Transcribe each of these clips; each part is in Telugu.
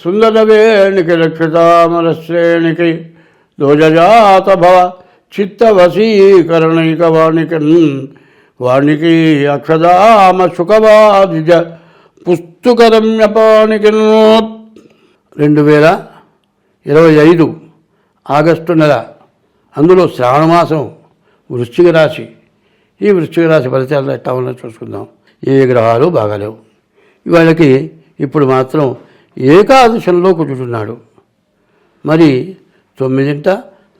సుందరవేణికి రక్షితామర శ్రేణికి దోజజాత భవ చిత్తవశీకరణైక వాణికి వాణికి అక్షదామ సుఖవాదిజ పుస్తుకరమ్యపానికి రెండు వేల ఇరవై ఐదు ఆగస్టు నెల అందులో శ్రావణమాసం వృశ్చిక రాశి. ఈ వృశ్చిక రాశి ఫలితాలు ఎట్టా ఉన్నా చూసుకుందాం. ఏ గ్రహాలు బాగాలేవు. ఇవాళకి ఇప్పుడు మాత్రం ఏకాదశంలో కూర్చుంటున్నాడు. మరి తొమ్మిదింట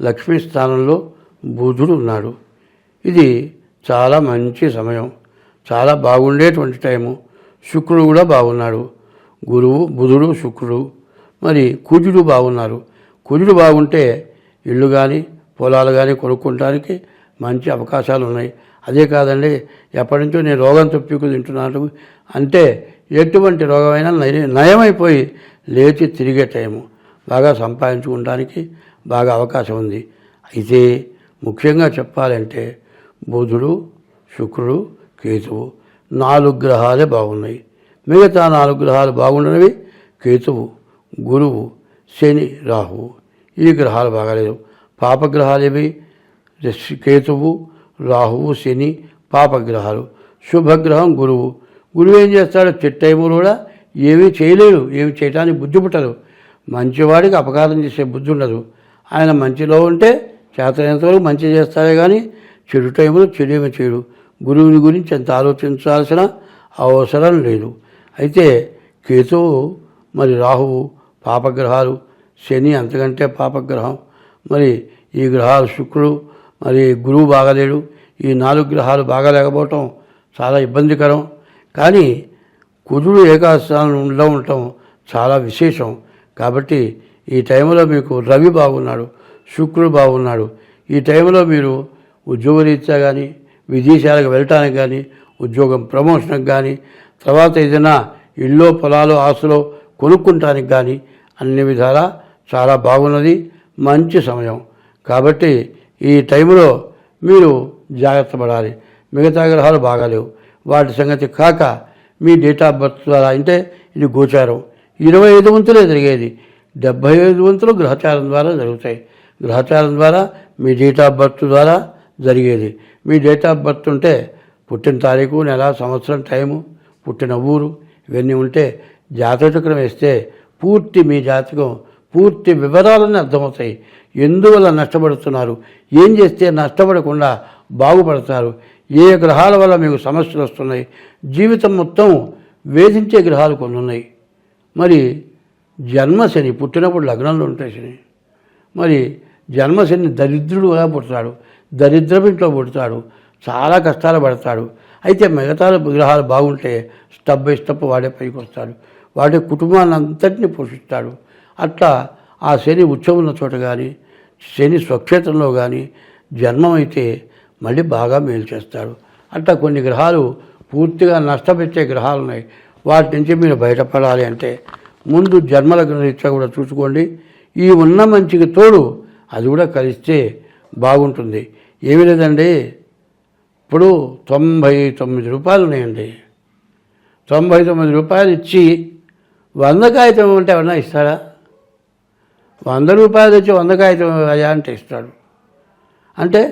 లక్ష్మీ స్థానంలో బుధుడు ఉన్నాడు. ఇది చాలా మంచి సమయం. చాలా బాగుండేటువంటి టైము. శుక్రుడు కూడా బాగున్నాడు. గురువు బుధుడు శుక్రుడు. మరి కుజుడు బాగున్నారు. కుజుడు బాగుంటే ఇల్లు కానీ పొలాలు కానీ కొనుక్కోవడానికి మంచి అవకాశాలు ఉన్నాయి అదే కాదండి ఎప్పటి నుంచో నేను రోగం తప్పికు తింటున్నాను అంటే ఎటువంటి రోగమైనా నయ నయమైపోయి లేచి తిరిగే టైము. బాగా సంపాదించుకోవడానికి బాగా అవకాశం ఉంది. అయితే ముఖ్యంగా చెప్పాలంటే బుధుడు శుక్రుడు కేతువు నాలుగు గ్రహాలే బాగున్నాయి. మిగతా నాలుగు గ్రహాలు బాగుండనివి కేతువు గురువు శని రాహువు. ఈ గ్రహాలు బాగాలేదు. పాపగ్రహాలు ఇవి కేతువు రాహువు శని పాపగ్రహాలు. శుభగ్రహం గురువు. గురువు ఏం చేస్తాడు చిట్టైము కూడా ఏమీ చేయలేడు ఏమి చేయడానికి బుద్ధి పుట్టదు. మంచివాడికి అపకారం చేసే బుద్ధి ఉండదు. ఆయన మంచిలో ఉంటే చేతనంతవరకు మంచి చేస్తాడే కానీ చెడు టైంలో చెడు ఏమి చేయడు. గురువుని గురించి అంత ఆలోచించాల్సిన అవసరం లేదు. అయితే కేతువు మరి రాహువు పాపగ్రహాలు శని అంతకంటే పాపగ్రహం. మరి ఈ గ్రహాలు శుక్రుడు మరి గురువు బాగలేడు. ఈ నాలుగు గ్రహాలు బాగాలేకపోవటం చాలా ఇబ్బందికరం. కానీ కుజుడు ఏకాస్థానంలో ఉండటం చాలా విశేషం. కాబట్టి ఈ టైంలో మీకు రవి బాగున్నాడు శుక్రుడు బాగున్నాడు. ఈ టైంలో మీరు ఉద్యోగరీత్యా కానీ విదేశాలకు వెళ్ళటానికి కానీ ఉద్యోగం ప్రమోషన్కి కానీ తర్వాత ఏదైనా ఇల్లు పొలాలు ఆశలో కొనుక్కుంటానికి కానీ అన్ని విధాలా చాలా బాగున్నది మంచి సమయం. కాబట్టి ఈ టైంలో మీరు జాగ్రత్త పడాలి. మిగతా గ్రహాలు బాగాలేవు. వాటి సంగతి కాక మీ డేట్ ఆఫ్ బర్త్ ద్వారా అంటే ఇది గోచారం. ఇరవై ఐదు వంతులే జరిగేది. డెబ్భై ఐదు వంతులు గ్రహచారం ద్వారా జరుగుతాయి. గ్రహచారం ద్వారా మీ డేట్ ఆఫ్ బర్త్ ద్వారా జరిగేది. మీ డేట్ ఆఫ్ బర్త్ ఉంటే పుట్టిన తారీఖు నెల సంవత్సరం టైము పుట్టిన ఊరు ఇవన్నీ ఉంటే జాతక వేస్తే పూర్తి మీ జాతకం పూర్తి వివరాలన్నీ అర్థమవుతాయి. ఎందువల్ల నష్టపడుతున్నారు? ఏం చేస్తే నష్టపడకుండా బాగుపడతారు? ఏ గ్రహాల వల్ల మీకు సమస్యలు వస్తున్నాయి? జీవితం మొత్తం వేధించే గ్రహాలు కొన్ని ఉన్నాయి. మరి జన్మశని పుట్టినప్పుడు లగ్నంలో ఉంటాయి శని. మరి జన్మశని దరిద్రుడుగా పుడతాడు దరిద్రం ఇంట్లో పుడతాడు చాలా కష్టాలు పడతాడు. అయితే మిగతా గ్రహాలు బాగుంటే స్టప్ బై స్టెప్ వాడే పైకి వస్తాడు. వాడి కుటుంబాన్ని అంతటిని పోషిస్తాడు. అట్లా ఆ శని ఉచ్చం ఉన్న చోట కానీ శని స్వక్షేత్రంలో కానీ జన్మమైతే మళ్ళీ బాగా మేలు చేస్తాడు. అట్లా కొన్ని గ్రహాలు పూర్తిగా నష్టపెట్టే గ్రహాలు ఉన్నాయి. వాటి నుంచి మీరు బయటపడాలి అంటే ముందు జన్మల రీత్యా కూడా చూసుకోండి. ఈ ఉన్న మంచికి తోడు అది కూడా కలిస్తే బాగుంటుంది. ఏమీ లేదండి ఇప్పుడు తొంభై తొమ్మిది రూపాయలు ఉన్నాయండి. తొంభై తొమ్మిది రూపాయలు ఇచ్చి వంద కాగితం ఉంటే ఎవరన్నా ఇస్తాడా వంద రూపాయలు తెచ్చి వంద కాగితం అయ్యా అంటే ఇస్తాడు. అంటే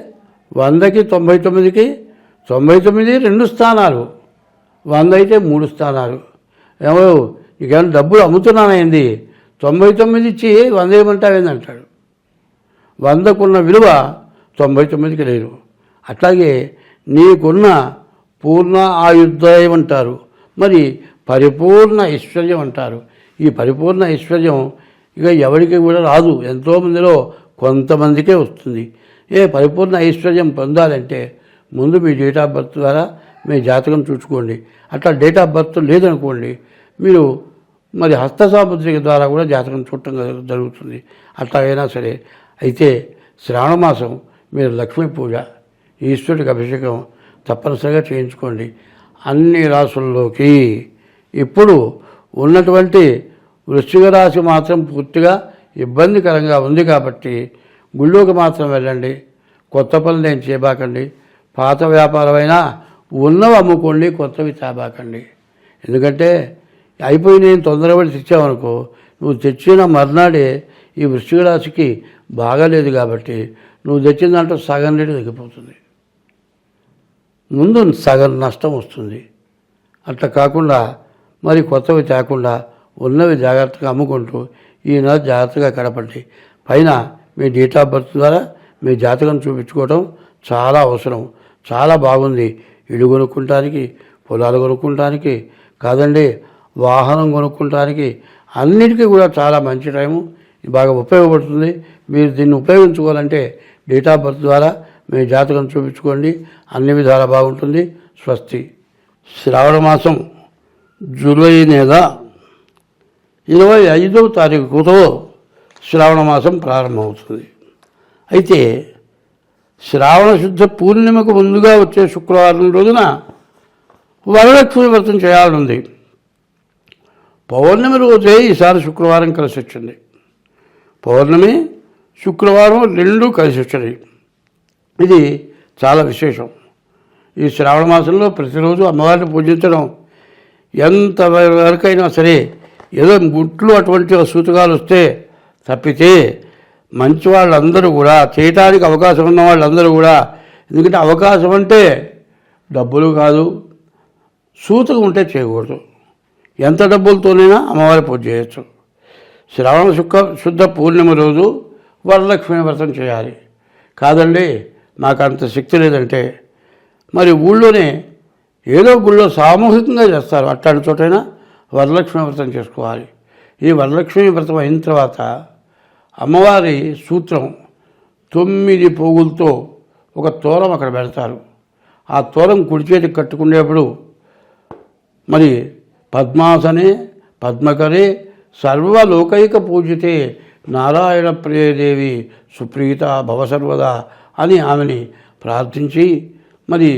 వందకి తొంభై తొమ్మిదికి తొంభై తొమ్మిది రెండు స్థానాలు. వంద అయితే మూడు స్థానాలు. ఏమో నీకేమైనా డబ్బులు అమ్ముతున్నానైంది? తొంభై తొమ్మిది ఇచ్చి వంద ఏమంటావేంది అంటాడు వందకున్న విలువ తొంభై తొమ్మిదికి లేదు. అట్లాగే నీకున్న పూర్ణ ఆయుర్దాయం అంటారు. మరి పరిపూర్ణ ఐశ్వర్యం అంటారు. ఈ పరిపూర్ణ ఐశ్వర్యం ఇక ఎవరికి కూడా రాదు. ఎంతోమందిలో కొంతమందికే వస్తుంది. ఏ పరిపూర్ణ ఐశ్వర్యం పొందాలంటే ముందు మీ డేట్ ఆఫ్ బర్త్ ద్వారా మీ జాతకం చూసుకోండి. అట్లా డేట్ ఆఫ్ బర్త్ లేదనుకోండి మీరు మరి హస్త సాముద్రిక ద్వారా కూడా జాతకం చూడటం జరుగుతుంది. అట్లా అయినా సరే అయితే శ్రావణ మాసం మీరు లక్ష్మీ పూజ ఈశ్వరుడికి అభిషేకం తప్పనిసరిగా చేయించుకోండి. అన్ని రాసుల్లోకి ఇప్పుడు ఉన్నటువంటి వృశ్చిక రాశి మాత్రం పూర్తిగా ఇబ్బందికరంగా ఉంది కాబట్టి గుళ్ళోకి మాత్రం వెళ్ళండి. కొత్త పనులు ఏం చేయబాకండి. పాత వ్యాపారమైనా ఉన్నవి అమ్ముకోండి కొత్తవి తేబాకండి. ఎందుకంటే అయిపోయి నేను తొందరపడి తెచ్చావనుకో నువ్వు తెచ్చిన మర్నాడే ఈ వృశ్చిక రాశికి బాగాలేదు కాబట్టి నువ్వు తెచ్చిన దాంట్లో సగం రేటు తగ్గిపోతుంది. ముందు సగం నష్టం వస్తుంది. అట్లా కాకుండా మరి కొత్తవి తేకుండా ఉన్నవి జాగ్రత్తగా అమ్ముకుంటూ ఈ నెల జాగ్రత్తగా కడపండి పైన మీ డేట్ ఆఫ్ బర్త్ ద్వారా మీ జాతకం చూపించుకోవడం చాలా అవసరం. చాలా బాగుంది. ఇల్లు కొనుక్కుంటానికి పొలాలు కొనుక్కుంటానికి కాదండి వాహనం కొనుక్కుంటానికి అన్నిటికీ కూడా చాలా మంచి టైము బాగా ఉపయోగపడుతుంది. మీరు దీన్ని ఉపయోగించుకోవాలంటే డేట్ ఆఫ్ బర్త్ ద్వారా మీ జాతకం చూపించుకోండి. అన్ని విధాలా బాగుంటుంది. స్వస్తి. శ్రావణ మాసం జూలై నెల ఇరవై ఐదవ తారీఖుతో శ్రావణ మాసం ప్రారంభమవుతుంది. అయితే శ్రావణ శుద్ధ పూర్ణిమకు ముందుగా వచ్చే శుక్రవారం రోజున వరలక్ష్మి వ్రతం చేయాలనుంది. పౌర్ణమి రోజే ఈసారి శుక్రవారం కలిసి వచ్చింది పౌర్ణమి శుక్రవారం రెండు కలిసి వచ్చినాయి ఇది చాలా విశేషం. ఈ శ్రావణ మాసంలో ప్రతిరోజు అమ్మవారిని పూజించడం ఎంత వరకైనా సరే ఏదో గుట్లు అటువంటి సూతకాలు వస్తే తప్పితే మంచి వాళ్ళందరూ కూడా చేయటానికి అవకాశం ఉన్న వాళ్ళందరూ కూడా ఎందుకంటే అవకాశం అంటే డబ్బులు కాదు సూతకం ఉంటే చేయకూడదు. ఎంత డబ్బులతోనైనా అమ్మవారి పూజ చేయొచ్చు. శ్రావణ శుక్ర శుద్ధ పూర్ణిమ రోజు వరలక్ష్మి వ్రతం చేయాలి. కాదండి నాకు అంత శక్తి లేదంటే మరి ఊళ్ళోనే ఏదో గుళ్ళో సామూహికంగా చేస్తారు. అట్లాంటి చోటైనా వరలక్ష్మి వ్రతం చేసుకోవాలి. ఈ వరలక్ష్మి వ్రతం అయిన తర్వాత అమ్మవారి సూత్రం తొమ్మిది పోగులతో ఒక తోరం అక్కడ పెడతారు. ఆ తోరం కుడి చేతికి కట్టుకునేప్పుడు మరి పద్మాసనే పద్మకరే సర్వలోకైక పూజితే నారాయణ ప్రియదేవి సుప్రీత భవసర్వదా అని ఆమెని ప్రార్థించి మరి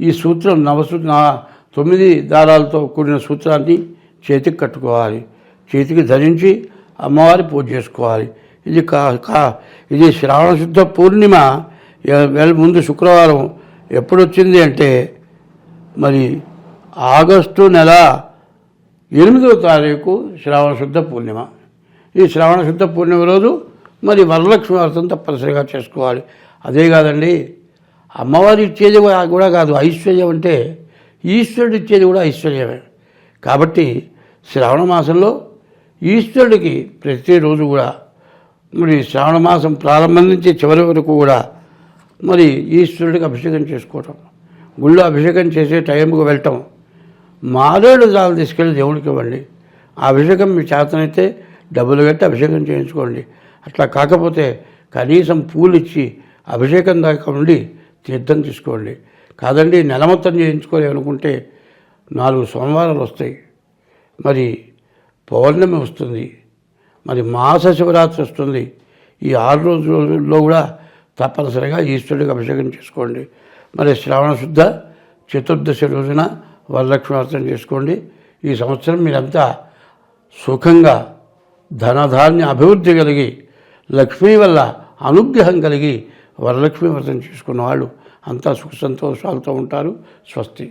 ఈ సూత్రం నవసూ నా తొమ్మిది దారాలతో కూడిన సూత్రాన్ని చేతికి కట్టుకోవాలి. చేతికి ధరించి అమ్మవారి పూజ చేసుకోవాలి. ఇది కా కా ఇది శ్రావణశుద్ధ పూర్ణిమ. ఎ- ముందు శుక్రవారం ఎప్పుడు వచ్చింది అంటే మరి ఆగస్టు నెల ఎనిమిదవ తారీఖు శ్రావణశుద్ధ పూర్ణిమ. ఈ శ్రావణశుద్ధ పూర్ణిమ రోజు మరి వరలక్ష్మి వ్రతం తప్పనిసరిగా చేసుకోవాలి. అదే కాదండి అమ్మవారు ఇచ్చేది కూడా- కూడా కాదు ఐశ్వర్యం అంటే ఈశ్వరుడు ఇచ్చేది కూడా ఐశ్వర్యమే. కాబట్టి శ్రావణ మాసంలో ఈశ్వరుడికి ప్రతిరోజు కూడా మరి శ్రావణ మాసం ప్రారంభం నుంచి చివరి వరకు కూడా మరి ఈశ్వరుడికి అభిషేకం చేసుకోవటం గుళ్ళో అభిషేకం చేసే టైంకి వెళ్ళటం మారేడు దాలు తీసుకెళ్ళి దేవుడికి ఇవ్వండి. ఆ అభిషేకం మీ చేతనైతే డబ్బులు కట్టి అభిషేకం చేయించుకోండి. అట్లా కాకపోతే కనీసం పూలు ఇచ్చి అభిషేకం దాకా ఉండి తీర్థం తీసుకోండి. కాదండి నెల మొత్తం చేయించుకోవాలి అనుకుంటే నాలుగు సోమవారాలు వస్తాయి. మరి పౌర్ణమి వస్తుంది. మరి మాస శివరాత్రి వస్తుంది. ఈ ఆరు రోజుల్లో కూడా తప్పనిసరిగా ఈశ్వరుడికి అభిషేకం చేసుకోండి. మరి శ్రావణ శుద్ధ చతుర్దశి రోజున వరలక్ష్మి వ్రతం చేసుకోండి. ఈ సంవత్సరం మీరంతా సుఖంగా ధనధాన్య అభివృద్ధి కలిగి లక్ష్మీ వల్ల అనుగ్రహం కలిగి వరలక్ష్మి వ్రతం చేసుకున్న వాళ్ళు అంతా సుఖ సంతోషాలతో ఉంటారు. స్వస్తి.